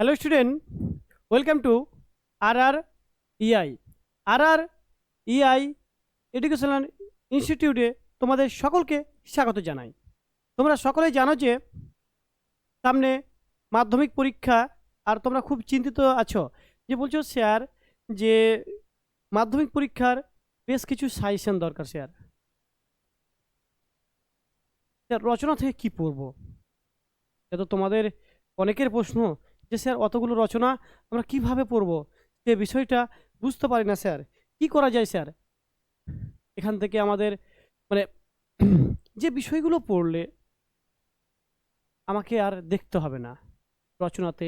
Hello student welcome to R R EI R R EI educational ইনস্টিটিউটে তোমাদের সকলকে স্বাগত জানাই। তোমরা সকলেই জানো যে সামনে মাধ্যমিক পরীক্ষা, আর তোমরা খুব চিন্তিত আছো যে বলছো, স্যার, যে মাধ্যমিক পরীক্ষার বেশ কিছু সাজেশন দরকার, স্যার। স্যার, রচনা থেকে কি পড়ব? এটা তো তোমাদের অনেকের প্রশ্ন। যে, স্যার, অতগুলো রচনা আমরা কীভাবে পড়ব? সে বিষয়টা বুঝতে পারি না, স্যার। কি করা যায়, স্যার? এখান থেকে আমাদের মানে যে বিষয়গুলো পড়লে আমাকে আর দেখতে হবে না। রচনাতে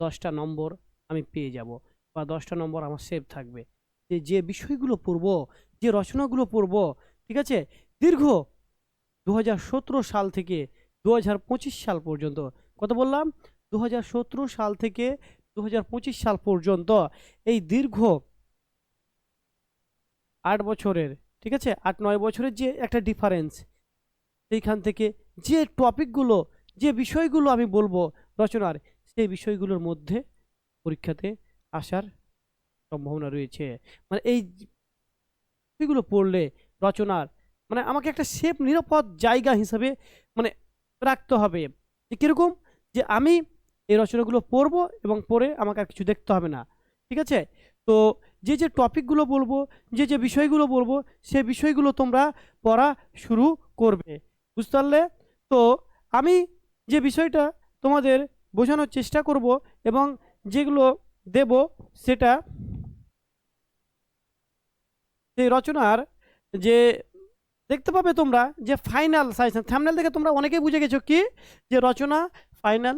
দশটা নম্বর আমি পেয়ে যাব বা দশটা নম্বর আমার সেভ থাকবে। যে যে বিষয়গুলো পড়ব, যে রচনাগুলো পড়ব, ঠিক আছে? দীর্ঘ দু হাজার সতেরো সাল থেকে দু হাজার পঁচিশ সাল পর্যন্ত কত বললাম? দু হাজার সতেরো সাল থেকে দু হাজার পঁচিশ সাল পর্যন্ত এই দীর্ঘ আট বছরের, ঠিক আছে? আট নয় বছরের যে একটা ডিফারেন্স সেইখান থেকে যে টপিকগুলো, যে বিষয়গুলো আমি বলব রচনার, সেই বিষয়গুলোর মধ্যে পরীক্ষাতে আসার সম্ভাবনা রয়েছে। মানে এই বিষয়গুলো পড়লে রচনার মানে আমাকে একটা সেফ নিরাপদ জায়গা হিসাবে মানে রাখতে হবে। যে কীরকম? যে আমি এই রচনাগুলো পড়ব এবং পড়ে আমাকে আর কিছু দেখতে হবে না, ঠিক আছে? তো যে যে টপিকগুলো বলব, যে যে বিষয়গুলো বলব, সে বিষয়গুলো তোমরা পড়া শুরু করবে, বুঝতে পারলে? তো আমি যে বিষয়টা তোমাদের বোঝানোর চেষ্টা করব এবং যেগুলো দেব সেটা সেই রচনার যে দেখতে পাবে তোমরা যে ফাইনাল সাজেশন থামনেল থেকে তোমরা অনেকেই বুঝে গেছো কি? যে রচনা ফাইনাল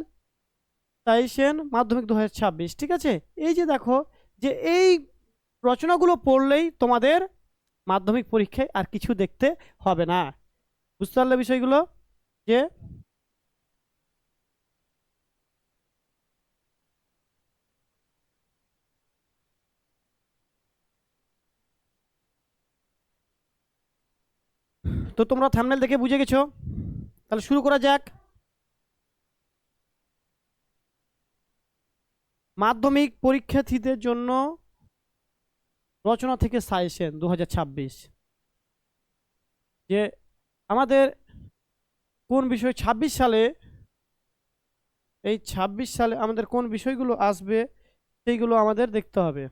সাজেশন মাধ্যমিক দু হাজার ছাব্বিশ, ঠিক আছে? এই যে দেখো যে এই রচনাগুলো পড়লেই তোমাদের মাধ্যমিক পরীক্ষায় আর কিছু দেখতে হবে না। বুঝতে পারলে বিষয়গুলো? যে তো তোমরা থামনেল দেখে বুঝে গেছো? তাহলে শুরু করা যাক। মাধ্যমিক পরীক্ষার্থীদের জন্য রচনা থেকে সাইসেন দু হাজার ছাব্বিশ। যে আমাদের কোন বিষয় ২৬ সালে, এই ২৬ সালে আমাদের কোন বিষয়গুলো আসবে, সেইগুলো আমাদের দেখতে হবে।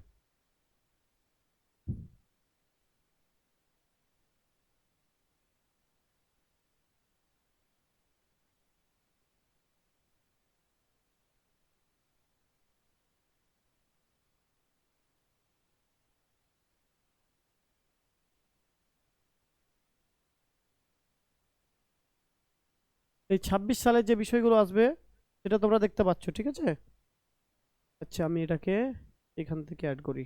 এই ২৬ সালের যে বিষয়গুলো আসবে, সেটা তোমরা দেখতে পাচ্ছ, ঠিক আছে? আচ্ছা আমি এটাকে এখান থেকে অ্যাড করি।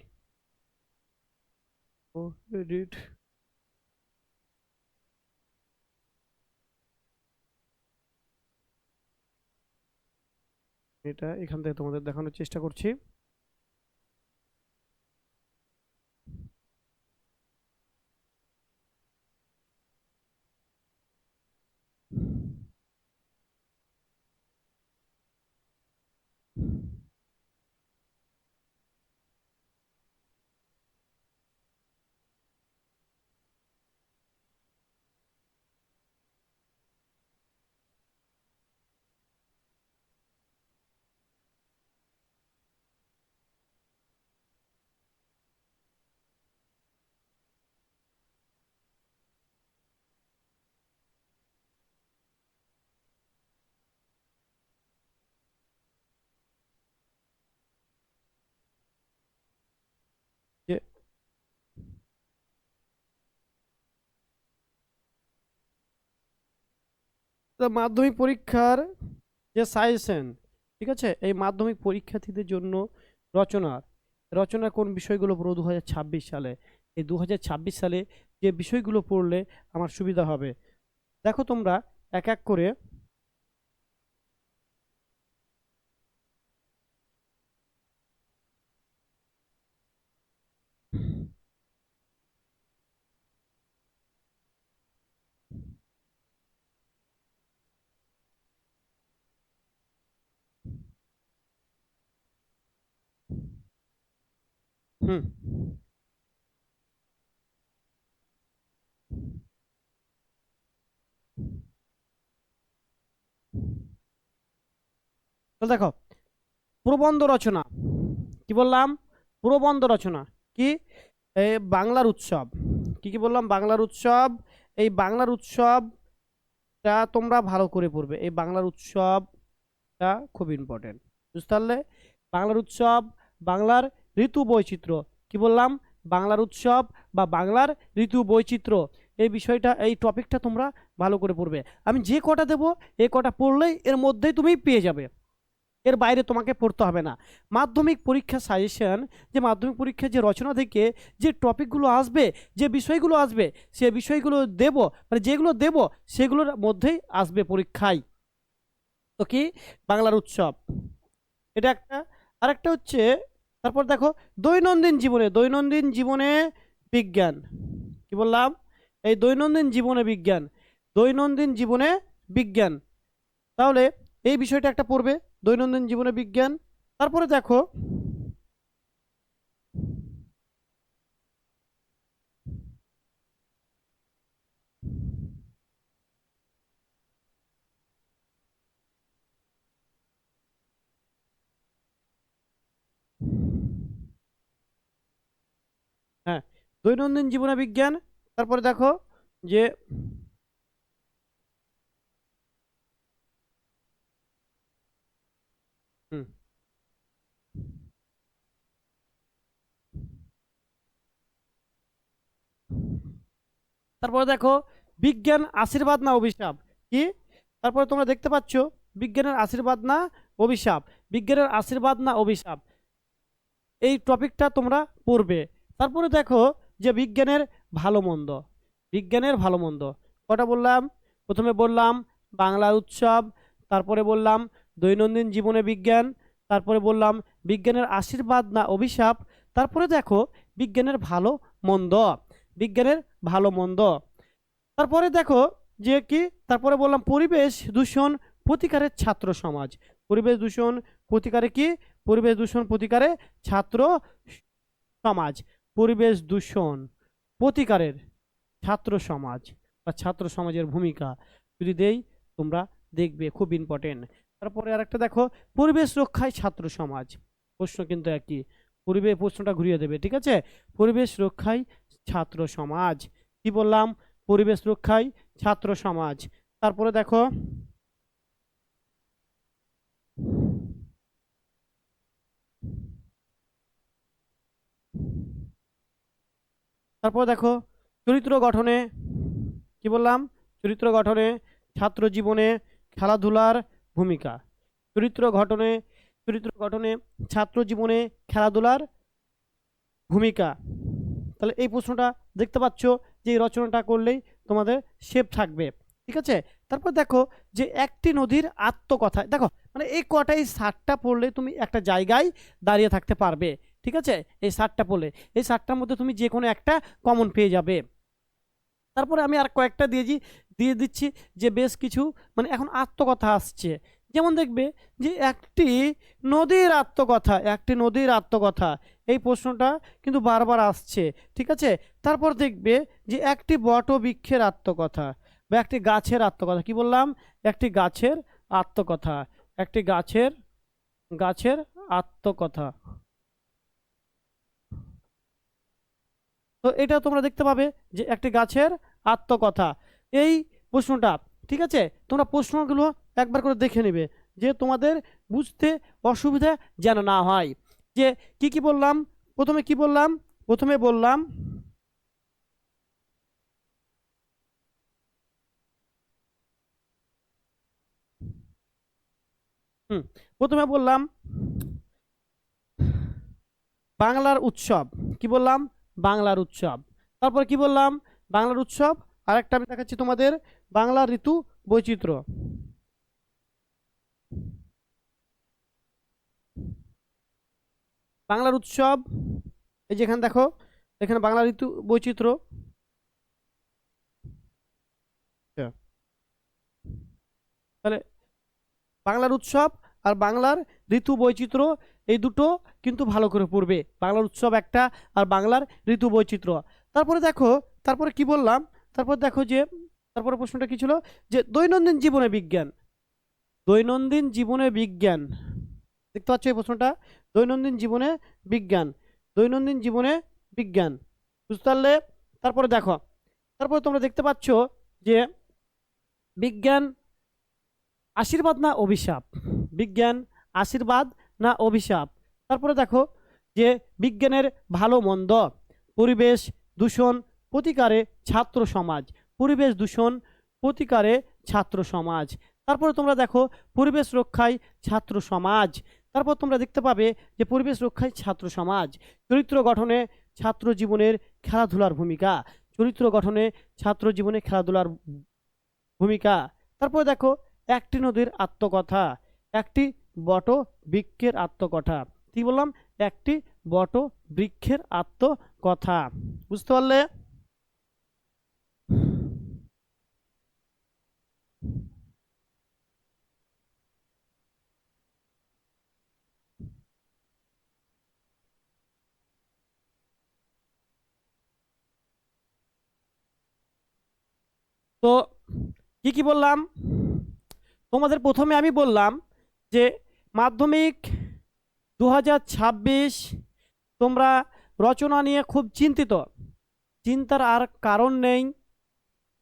ও এডিট এটা এখান থেকে তোমাদের দেখানোর চেষ্টা করছি যে তো মাধ্যমিক পরীক্ষার যে সাজেশন ঠিক আছে? এই মাধ্যমিক পরীক্ষার্থীদের জন্য রচনার রচনার কোন বিষয়গুলো পড়ো দু হাজার ছাব্বিশ সালে। এই দু হাজার ছাব্বিশ সালে যে বিষয়গুলো পড়লে আমার সুবিধা হবে। দেখো তোমরা এক এক করে হুম। তো দেখো, প্রবন্ধ রচনা, কি বললাম? প্রবন্ধ রচনা, কি? বাংলার উৎসব, কি কি বললাম? বাংলার উৎসব, এই বাংলার উৎসবটা তোমরা ভালো করে পড়বে, এই বাংলার উৎসবটা খুব ইম্পর্টেন্ট বুঝতে পারলে? বাংলার উৎসব, বাংলার ঋতু বৈচিত্র্য। কি বললাম? বাংলার উৎসব বা বাংলার ঋতু বৈচিত্র্য। এই বিষয়টা, এই টপিকটা তোমরা ভালো করে পড়বে। আমি যে কটা দেবো এই কটা পড়লেই এর মধ্যেই তুমি পেয়ে যাবে। এর বাইরে তোমাকে পড়তে হবে না। মাধ্যমিক পরীক্ষা সাজেশন যে মাধ্যমিক পরীক্ষার যে রচনা থেকে যে টপিকগুলো আসবে, যে বিষয়গুলো আসবে, সে বিষয়গুলো দেব মানে যেগুলো দেব, সেগুলোর মধ্যেই আসবে পরীক্ষায়। তো কি? বাংলার উৎসব। এটা একটা। আরেকটা হচ্ছে তারপর দেখো, দৈনন্দিন জীবনে দৈনন্দিন জীবনে বিজ্ঞান। কি বললাম? এই দৈনন্দিন জীবনে বিজ্ঞান, দৈনন্দিন জীবনে বিজ্ঞান। তাহলে এই বিষয়টা একটা পড়বে, দৈনন্দিন জীবনে বিজ্ঞান। তারপরে দেখো হ্যাঁ দৈনন্দিন জীবনে বিজ্ঞান, তারপরে দেখো যে হুম। তারপরে দেখো বিজ্ঞান আশীর্বাদ না অভিশাপ, কি? তারপরে তোমরা দেখতে পাচ্ছ বিজ্ঞানের আশীর্বাদ না অভিশাপ, বিজ্ঞানের আশীর্বাদ না অভিশাপ। এই টপিকটা তোমরা পড়বে। তারপরে দেখো যে বিজ্ঞানের ভালো মন্দ, বিজ্ঞানের ভালো মন্দ। কটা বললাম? প্রথমে বললাম বাংলার উৎসব, তারপরে বললাম দৈনন্দিন জীবনে বিজ্ঞান, তারপরে বললাম বিজ্ঞানের আশীর্বাদ না অভিশাপ, তারপরে দেখো বিজ্ঞানের ভালো মন্দ, বিজ্ঞানের ভালো মন্দ। তারপরে দেখো যে কি? তারপরে বললাম পরিবেশ দূষণ প্রতিকারের ছাত্র সমাজ। পরিবেশ দূষণ প্রতিকারে কি? পরিবেশ দূষণ প্রতিকারে ছাত্র সমাজ। পরিবেশ দূষণ, প্রতিকারের ছাত্র সমাজ বা ছাত্র সমাজের ভূমিকা। যদি দেই, তোমরা দেখবে, খুব ইম্পর্টেন্ট তারপরে আরেকটা দেখো, পরিবেশ রক্ষায় ছাত্র সমাজ। প্রশ্ন কিন্তু একই। পরিবেশ প্রশ্নটা ঘুরিয়ে দেবে, ঠিক আছে? পরিবেশ রক্ষায় ছাত্র সমাজ। কি বললাম? পরিবেশ রক্ষায় ছাত্র সমাজ। তারপরে দেখো তারপর দেখো, চরিত্র গঠনে, কি বললাম? চরিত্র গঠনে ছাত্র জীবনে খেলাধুলার ভূমিকা। চরিত্র গঠনে চরিত্র গঠনে ছাত্র জীবনে খেলাধুলার ভূমিকা। তাহলে এই প্রশ্নটা দেখতে পাচ্ছ যে এই রচনাটা করলেই তোমাদের সেভ থাকবে। ঠিক আছে? তারপর দেখো যে একটি নদীর আত্মকথা দেখো মানে এই কটাই সাতটা পড়লে তুমি একটা জায়গায় দাঁড়িয়ে থাকতে পারবে। ঠিক আছে? এই সাতটা পড়লে এই সাতটার মধ্যে তুমি যে কোনো একটা কমন পেয়ে যাবে। তারপরে আমি আর কয়েকটা দিয়েছি দিয়ে দিচ্ছি যে বেশ কিছু মানে এখন আত্মকথা আসছে। যেমন দেখবে যে একটি নদীর আত্মকথা, একটি নদীর আত্মকথা, এই প্রশ্নটা কিন্তু বারবার আসছে, ঠিক আছে? তারপর দেখবে যে একটি বটবৃক্ষের আত্মকথা বা একটি গাছের আত্মকথা, কি বললাম? একটি গাছের আত্মকথা, একটি গাছের গাছের আত্মকথা। তো এটা তোমরা দেখতে পাবে যে একটি গাছের আত্মকথা। এই প্রশ্নটা, ঠিক আছে? তোমরা প্রশ্নগুলো একবার করে দেখে নেবে যে তোমাদের বুঝতে অসুবিধা যেন না হয়। যে কি কি বললাম? প্রথমে কি বললাম? প্রথমে বললাম, হুম, প্রথমে বললাম, বাংলার উৎসব, কি বললাম? বাংলার উৎসব। তারপর কি বললাম? বাংলার উৎসব, আরেকটা আমি দেখাচ্ছি তোমাদের বাংলার ঋতু বৈচিত্র্য। বাংলার উৎসব, এই যেখানে দেখো, এখানে বাংলা ঋতু বৈচিত্র্য। তাহলে বাংলার উৎসব আর বাংলার ঋতু বৈচিত্র্য এই দুটো কিন্তু ভালো করে পড়বে। বাংলার উৎসব একটা আর বাংলার ঋতু বৈচিত্র্য। তারপরে দেখো, তারপরে কি বললাম? তারপর দেখো যে, তারপরে প্রশ্নটা কি ছিল? যে দৈনন্দিন জীবনে বিজ্ঞান। দৈনন্দিন জীবনে বিজ্ঞান। দেখতে পাচ্ছ এই প্রশ্নটা? দৈনন্দিন জীবনে বিজ্ঞান। দৈনন্দিন জীবনে বিজ্ঞান। বুঝতে পারলে? তারপরে দেখো, তারপরে তোমরা দেখতে পাচ্ছ যে বিজ্ঞান আশীর্বাদ না অভিশাপ? বিজ্ঞান আশীর্বাদ না অভিশাপ। তারপরে দেখো যে বিজ্ঞানের ভালো মন্দ, পরিবেশ দূষণ প্রতিকারে ছাত্র সমাজ, পরিবেশ দূষণ প্রতিকারে ছাত্র সমাজ। তারপরে তোমরা দেখো পরিবেশ রক্ষায় ছাত্র সমাজ। তারপর তোমরা দেখতে পাবে যে পরিবেশ রক্ষায় ছাত্র সমাজ। চরিত্র গঠনে ছাত্র জীবনের খেলাধুলার ভূমিকা। চরিত্র গঠনে ছাত্র জীবনে খেলাধুলার ভূমিকা। তারপরে দেখো একটি নদীর আত্মকথা। একটি বট বৃক্ষের আত্মকথা। কি বললাম? একটি বট বৃক্ষের আত্মকথা। বুঝতে পারলে? তো কি কি বললাম? তোমাদের প্রথমে আমি বললাম যে মাধ্যমিক দু হাজার ছাব্বিশ তোমরা রচনা নিয়ে খুব চিন্তিত। চিন্তার আর কারণ নেই।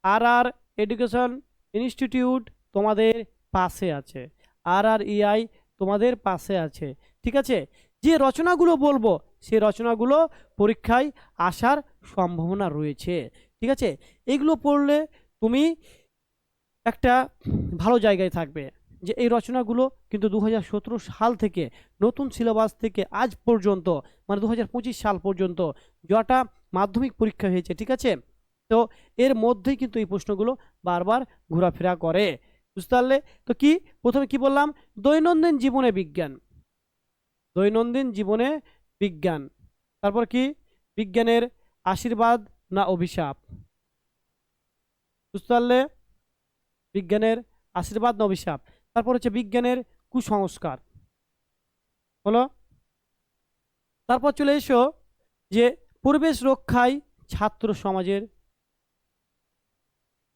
আর আর এডুকেশন ইনস্টিটিউট তোমাদের পাশে আছে। আর আর ইআই তোমাদের পাশে আছে। ঠিক আছে? যে রচনাগুলো বলব সেই রচনাগুলো পরীক্ষায় আসার সম্ভাবনা রয়েছে। ঠিক আছে? এগুলো পড়লে তুমি একটা ভালো জায়গায় থাকবে। যে এই রচনাগুলো কিন্তু দু হাজার সতেরো সাল থেকে, নতুন সিলেবাস থেকে আজ পর্যন্ত মানে দু হাজার পঁচিশ সাল পর্যন্ত যটা মাধ্যমিক পরীক্ষা হয়েছে, ঠিক আছে? তো এর মধ্যেই কিন্তু এই প্রশ্নগুলো বারবার ঘোরাফেরা করে, বুঝতে পারলে? তো কি? প্রথমে কি বললাম? দৈনন্দিন জীবনে বিজ্ঞান। দৈনন্দিন জীবনে বিজ্ঞান। তারপর কি? বিজ্ঞানের আশীর্বাদ না অভিশাপ? বুঝতে পারলে? বিজ্ঞানের আশীর্বাদ না অভিশাপ? তারপর হচ্ছে বিজ্ঞানের কুসংস্কার। হলো তারপর চলে এসো যে পরিবেশ রক্ষায় ছাত্র সমাজের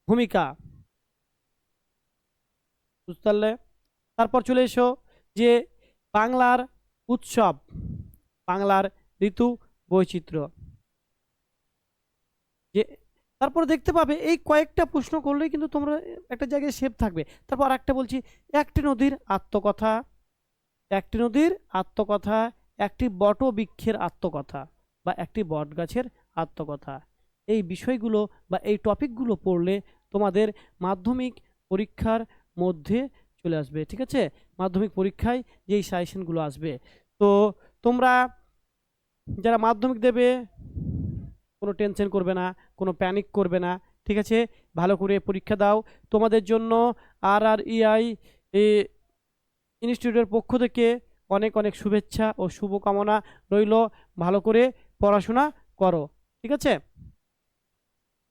ভূমিকা। বুঝতে তারপর চলে এসো যে বাংলার উৎসব, বাংলার ঋতু বৈচিত্র্য। যে তারপর দেখতে পাবে এই কয়েকটা প্রশ্ন করলেই কিন্তু তোমরা একটা জায়গায় সেভ থাকবে। তারপর আর একটা বলছি, একটি নদীর আত্মকথা, একটি নদীর আত্মকথা, একটি বট বৃক্ষের আত্মকথা বা একটি বট গাছের আত্মকথা। এই বিষয়গুলো বা এই টপিকগুলো পড়লে তোমাদের মাধ্যমিক পরীক্ষার মধ্যে চলে আসবে, ঠিক আছে? মাধ্যমিক পরীক্ষায় যেই সাজেশনগুলো আসবে। তো তোমরা যারা মাধ্যমিক দেবে কোনো টেনশন করবে না, কোনো প্যানিক করবে না, ঠিক আছে? ভালো করে পরীক্ষা দাও। তোমাদের জন্য আর আর ইআই ইনস্টিটিউটের পক্ষ থেকে অনেক অনেক শুভেচ্ছা ও শুভকামনা রইল। ভালো করে পড়াশোনা করো, ঠিক আছে?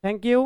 Thank you